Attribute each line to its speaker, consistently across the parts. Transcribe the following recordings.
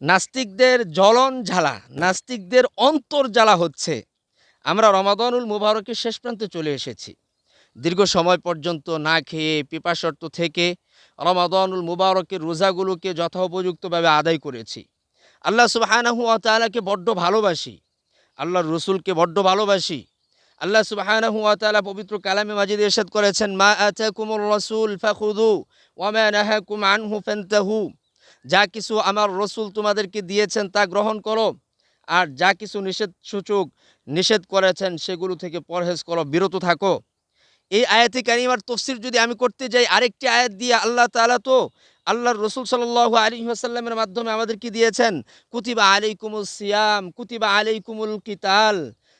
Speaker 1: নাস্তিকদের জ্বলন জ্বালা, নাস্তিকদের অন্তর জ্বালা হচ্ছে। আমরা রমাদানুল মুবারকের শেষ প্রান্তে চলে এসেছি। দীর্ঘ সময় পর্যন্ত না খেয়ে পিপাসর্ত থেকে রমাদানুল মুবারকের রোজাগুলোকে যথোপযুক্তভাবে আদায় করেছি। আল্লাহ সুবাহানাহু তালাকে বড্ড ভালোবাসি। আল্লাহর রসুলকে বড্ড ভালোবাসি। আল্লাহ সুবাহানাহু তাআলা পবিত্র কালামে মাজিদ ইরশাদ করেছেন, মা আতাকুমুর রাসূল ফাখুযু ওয়া মা নাহাকুম আনহু ফান্তাহু। যা কিছু আমার রসুল তোমাদেরকে দিয়েছেন তা গ্রহণ করো, আর যা কিছু নিষেধ সূচক নিষেধ করেছেন সেগুলো থেকে পরহেজ করো, বিরত থাকো। এই আয়াতে কারিমার তফসির যদি আমি করতে যাই, আরেকটি আয়াত দিয়ে আল্লাহ তাআলা তো আল্লাহর রসুল সাল্লাহ আলী আসাল্লামের মাধ্যমে আমাদেরকে দিয়েছেন, কুতিবা আলাইকুমুল সিয়াম, কুতিবা আলাইকুমুল কিতাল।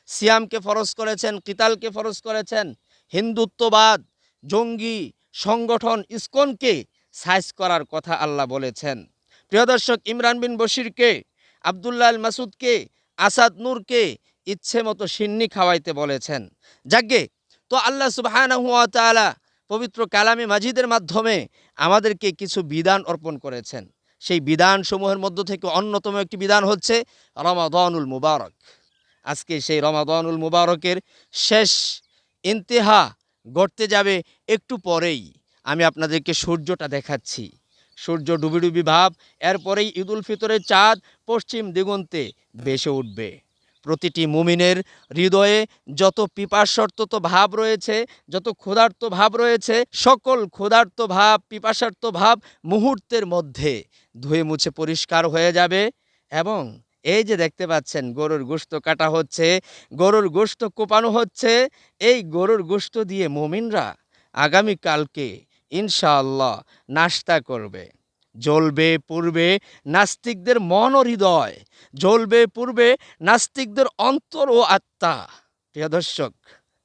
Speaker 1: সিয়ামকে ফরজ করেছেন, কিতালকে ফরজ করেছেন, হিন্দুত্ববাদ, জঙ্গি, সংগঠন, ইসকনকে সাইজ করার কথা আল্লাহ বলেছেন। প্রিয় দর্শক, ইমরান বিন বশিরকে, আবদুল্লাহ আল মাসুদকে, আসাদ নূরকে ইচ্ছে মতো সিন্নি খাওয়াইতে বলেছেন। যাজ্ঞে তো আল্লাহ সুবহানাহু ওয়া তাআলা পবিত্র কালামে মাজিদের মাধ্যমে আমাদেরকে কিছু বিধান অর্পণ করেছেন। সেই বিধানসমূহের মধ্য থেকে অন্যতম একটি বিধান হচ্ছে রমাদানুল মুবারক। আজকে সেই রমাদানুল মুবারকের শেষ ইন্তেহা গড়তে যাবে একটু পরেই। আমি আপনাদেরকে সূর্যটা দেখাচ্ছি। সূর্য ডুবি ডুবি ভাব, এরপরেই ঈদুল ফিতরের চাঁদ পশ্চিম দিগন্তে বেসে উঠবে। প্রতিটি মুমিনের হৃদয়ে যত পিপাসার্থ ভাব রয়েছে, যত ক্ষুধার্ত ভাব রয়েছে, সকল ক্ষুধার্ত ভাব, পিপাসার্থ ভাব মুহূর্তের মধ্যে ধুয়ে মুছে পরিষ্কার হয়ে যাবে এবং এই যে দেখতে পাচ্ছেন, গরুর গোস্ত কাটা হচ্ছে, গরুর গোস্ত কোপানো হচ্ছে, এই গরুর গোস্ত দিয়ে মুমিনরা আগামীকালকে ইনশাআল্লাহ নাস্তা করবে। জ্বলবে পূর্বে নাস্তিকদের মন ও হৃদয়। জ্বলবে পূর্বে নাস্তিকদের অন্তর ও আত্মা। প্রিয় দর্শক,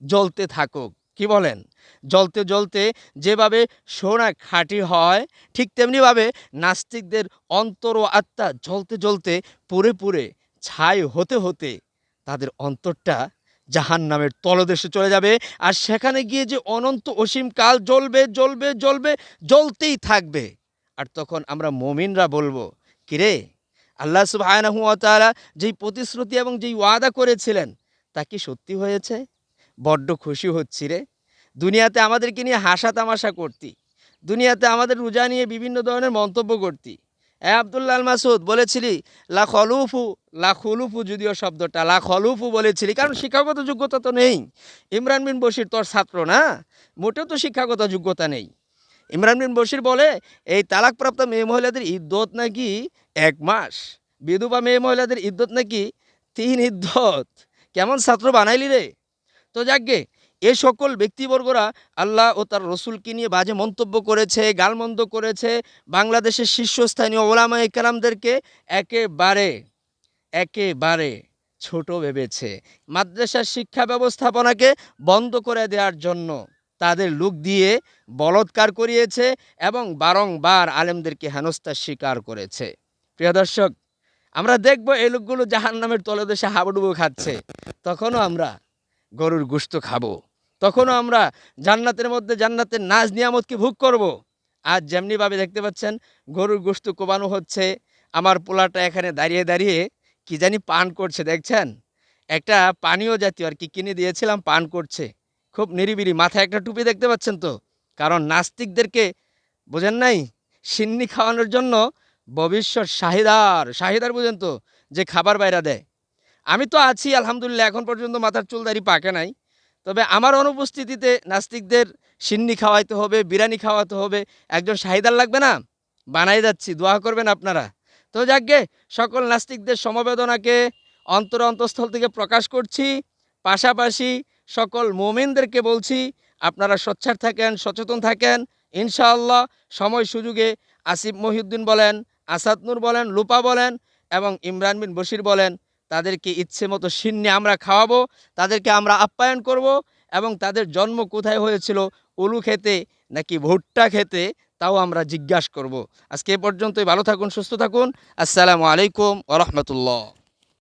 Speaker 1: জ্বলতে থাকুক। কি বলেন? জ্বলতে জ্বলতে যেভাবে সোনা খাঁটি হয়, ঠিক তেমনিভাবে নাস্তিকদের অন্তর ও আত্মা জ্বলতে জ্বলতে পুরে পুরে ছাই হতে হতে তাদের অন্তরটা জাহান নামের তলদেশে চলে যাবে। আর সেখানে গিয়ে যে অনন্ত অসীম কাল জ্বলবে জ্বলবে জ্বলবে, জ্বলতেই থাকবে। আর তখন আমরা মমিনরা বলব, কিরে, আল্লাহ তাআলা যেই প্রতিশ্রুতি এবং যেই ওয়াদা করেছিলেন, তা কি সত্যি হয়েছে? বড্ড খুশি হচ্ছি রে। দুনিয়াতে আমাদেরকে নিয়ে হাসা তামাশা করতি। দুনিয়াতে আমাদের রোজা নিয়ে বিভিন্ন ধরনের মন্তব্য করতি। এ আল মাসুদ বলেছিলি, লা খলুফু, লা খুলুফু যদিও শব্দটা, লা খলুফু বলেছিলি। কারণ শিক্ষাগত যোগ্যতা তো নেই। ইমরান বিন বশির তোর ছাত্র না? মোটেও তো শিক্ষাগত যোগ্যতা নেই। ইমরান বিন বশির বলে, এই তালাকপ্রাপ্ত মেয়ে মহিলাদের ইদ্যত নাকি এক মাস? বিধবা মেয়ে মহিলাদের ইদ্যত নাকি তিন ইদ্যত কেমন ছাত্র বানাইলি রে? তো যাকগে এ সকল ব্যক্তিবর্গরা আল্লাহ ও তার রসুলকে নিয়ে বাজে মন্তব্য করেছে, গালমন্দ করেছে। বাংলাদেশের শীর্ষস্থানীয় ওলামা একরামদেরকে একেবারে একেবারে ছোট ভেবেছে। মাদ্রাসার শিক্ষা ব্যবস্থাপনাকে বন্ধ করে দেওয়ার জন্য তাদের লুক দিয়ে বলৎকার করিয়েছে এবং বারংবার আলেমদেরকে হেনস্থার স্বীকার করেছে। প্রিয় দর্শক, আমরা দেখব এই লোকগুলো জাহান নামের তলদেশে হাবুডুবু খাচ্ছে। তখনও আমরা গরুর গুস্ত খাব। তখনও আমরা জান্নাতের মধ্যে জান্নাতের নাজ নিয়ামতকে ভোগ করব। আজ যেমনিভাবে দেখতে পাচ্ছেন, গরুর গোস্ত কোবানো হচ্ছে। আমার পোলাটা এখানে দাঁড়িয়ে দাঁড়িয়ে কি জানি পান করছে, দেখছেন? একটা পানীয় জাতীয় আর কি কিনে দিয়েছিলাম, পান করছে। খুব নিরিবিলি, মাথায় একটা টুপি দেখতে পাচ্ছেন তো? কারণ নাস্তিকদেরকে, বোঝেন নাই? সিন্নি খাওয়ানোর জন্য ভবিষ্যৎ শাহিদার শাহিদার বুঝেন তো, যে খাবার বাইরা দেয়। আমি তো আছি, আলহামদুলিল্লাহ, এখন পর্যন্ত মাথার চুল দাড়ি পাকে নাই। তবে আমার অনুপস্থিতিতে নাস্তিকদের সিন্নি খাওয়াইতে হবে, বিরিয়ানি খাওয়াতে হবে। একজন শাহিদার লাগবে না? বানাই যাচ্ছি, দোয়া করবেন আপনারা। তো যাকগে, সকল নাস্তিকদের সমবেদনাকে অন্তর অন্তঃস্থল থেকে প্রকাশ করছি। পাশাপাশি সকল মোমিনদেরকে বলছি, আপনারা সোচ্চার থাকেন, সচেতন থাকেন। ইনশাআল্লাহ সময় সুযোগে আসিফ মহিউদ্দিন বলেন, আসাদ নূর বলেন, লুপা বলেন এবং ইমরান বিন বশির বলেন তাদেরকে ইচ্ছে মতো সিন্নে আমরা খাওয়াবো, তাদেরকে আমরা আপ্যায়ন করব এবং তাদের জন্ম কোথায় হয়েছিল, উলু খেতে নাকি ভুট্টা খেতে তাও আমরা জিজ্ঞাসা করব। আজকে এ পর্যন্তই, ভালো থাকুন, সুস্থ থাকুন। আসসালামু আলাইকুম ওরহমতুল্লাহ